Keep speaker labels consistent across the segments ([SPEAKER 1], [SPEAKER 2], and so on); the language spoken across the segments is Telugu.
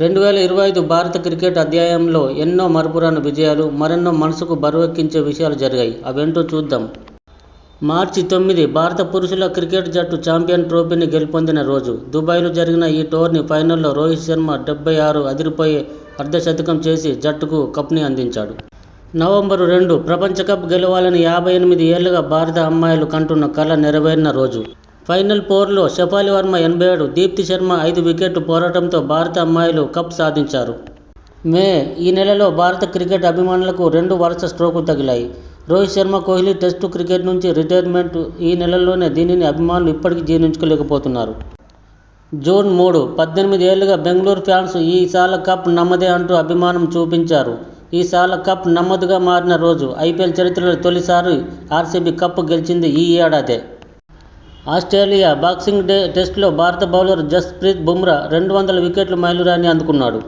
[SPEAKER 1] రెండు వేల ఇరవై ఐదు భారత క్రికెట్ అధ్యాయంలో ఎన్నో మరపురాని విజయాలు మరెన్నో మనసుకు బరువెక్కించే విషయాలు జరిగాయి. అవేంటో చూద్దాం. మార్చి తొమ్మిది భారత పురుషుల క్రికెట్ జట్టు ఛాంపియన్ ట్రోఫీని గెలుపొందిన రోజు దుబాయ్లో జరిగిన ఈ టోర్నీ ఫైనల్లో రోహిత్ శర్మ డెబ్బై ఆరు అదిరిపోయే అర్ధశతకం చేసి జట్టుకు కప్ని అందించాడు. నవంబరు రెండు ప్రపంచ కప్ గెలవాలని యాభై ఎనిమిది ఏళ్ళుగా భారత అమ్మాయిలు కంటున్న కళ నెరవేరిన రోజు. ఫైనల్ పోర్లో షఫాలి వర్మ ఎనభై ఏడు దీప్తి శర్మ ఐదు వికెట్లు పోరాటంతో భారత అమ్మాయిలు కప్ సాధించారు. మే ఈ నెలలో భారత క్రికెట్ అభిమానులకు రెండు వరుస స్ట్రోకు తగిలాయి. రోహిత్ శర్మ కోహ్లీ టెస్టు క్రికెట్ నుంచి రిటైర్మెంట్ ఈ నెలలోనే దీనిని అభిమానులు ఇప్పటికీ జీర్ణించుకోలేకపోతున్నారు. జూన్ మూడు పద్దెనిమిది ఏళ్ళుగా బెంగళూరు ఫ్యాన్స్ ఈ సాల కప్ నమ్మదే అంటూ అభిమానం చూపించారు. ఈ సాల కప్ నమ్మదుగా మారిన రోజు ఐపీఎల్ చరిత్రలో తొలిసారి ఆర్సీబీ కప్ గెలిచింది ఈ ఏడాదే. ఆస్ట్రేలియా బాక్సింగ్ డే టెస్టులో భారత బౌలర్ జస్ప్రీత్ బుమ్రా రెండు వందల వికెట్లు మైలురాని అందుకున్నాడు.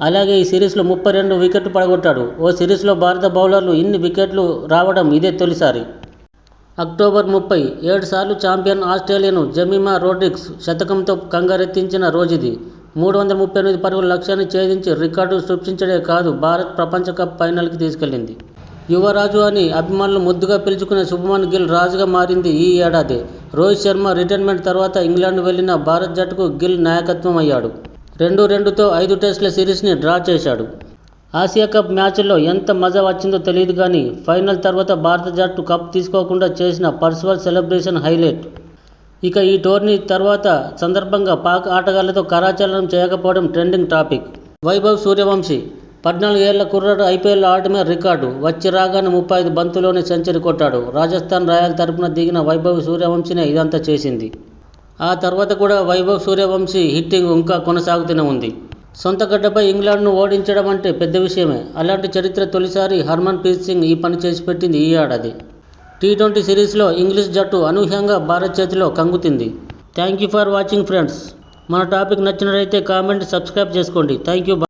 [SPEAKER 1] అలాగే ఈ సిరీస్లో ముప్పై రెండు వికెట్లు పడగొట్టాడు. ఓ సిరీస్లో భారత బౌలర్లు ఇన్ని వికెట్లు రావడం ఇదే తొలిసారి. అక్టోబర్ ముప్పై ఏడు సార్లు ఛాంపియన్ ఆస్ట్రేలియను జమీమా రోడ్రిక్స్ శతకంతో కంగారెత్తించిన రోజుది. మూడు వందల ముప్పై ఎనిమిది పరుగుల లక్ష్యాన్ని ఛేదించి రికార్డు సృష్టించడే కాదు భారత్ ప్రపంచ కప్ ఫైనల్కి తీసుకెళ్ళింది యువరాజు అని అభిమానులు ముద్దుగా పిలుచుకునే శుభమన్ గిల్ రాజుగా మారింది ఈ ఏడాది. రోహిత్ శర్మ రిటైర్మెంట్ తర్వాత ఇంగ్లాండ్ వెళ్ళిన భారత్ జట్టుకు గిల్ నాయకత్వం అయ్యాడు. రెండు రెండుతో ఐదు టెస్టుల సిరీస్ని డ్రా చేశాడు. ఆసియా కప్ మ్యాచ్లో ఎంత మజా వచ్చిందో తెలియదు కానీ ఫైనల్ తర్వాత భారత జట్టు కప్ తీసుకోకుండా చేసిన పర్సనల్ సెలబ్రేషన్ హైలైట్. ఇక ఈ టోర్నీ తర్వాత సందర్భంగా పాక్ ఆటగాళ్ళతో కరాచలనం చేయకపోవడం ట్రెండింగ్ టాపిక్. వైభవ్ సూర్యవంశీ పద్నాలుగు ఏళ్ళ కుర్రాడు ఐపీఎల్ ఆడటమే రికార్డు. వచ్చి రాగానే ముప్పై ఐదు బంతుల్లోనే సెంచరీ కొట్టాడు. రాజస్థాన్ రాయల్ తరపున దిగిన వైభవ్ సూర్యవంశీనే ఇదంతా చేసింది. ఆ తర్వాత కూడా వైభవ్ సూర్యవంశీ హిట్టింగ్ ఇంకా కొనసాగుతూనే ఉంది. సొంత గడ్డపై ఇంగ్లాండ్ను ఓడించడం అంటే పెద్ద విషయమే. అలాంటి చరిత్ర తొలిసారి హర్మన్ ప్రీత్ సింగ్ ఈ పని చేసి పెట్టింది ఈ ఏడాది. టీ ట్వంటీ సిరీస్లో ఇంగ్లీష్ జట్టు అనూహ్యంగా భారత్ చేతిలో కంగుతింది. Thank you for watching friends. మన టాపిక్ నచ్చినట్లయితే కామెంట్ సబ్స్క్రైబ్ చేసుకోండి. Thank you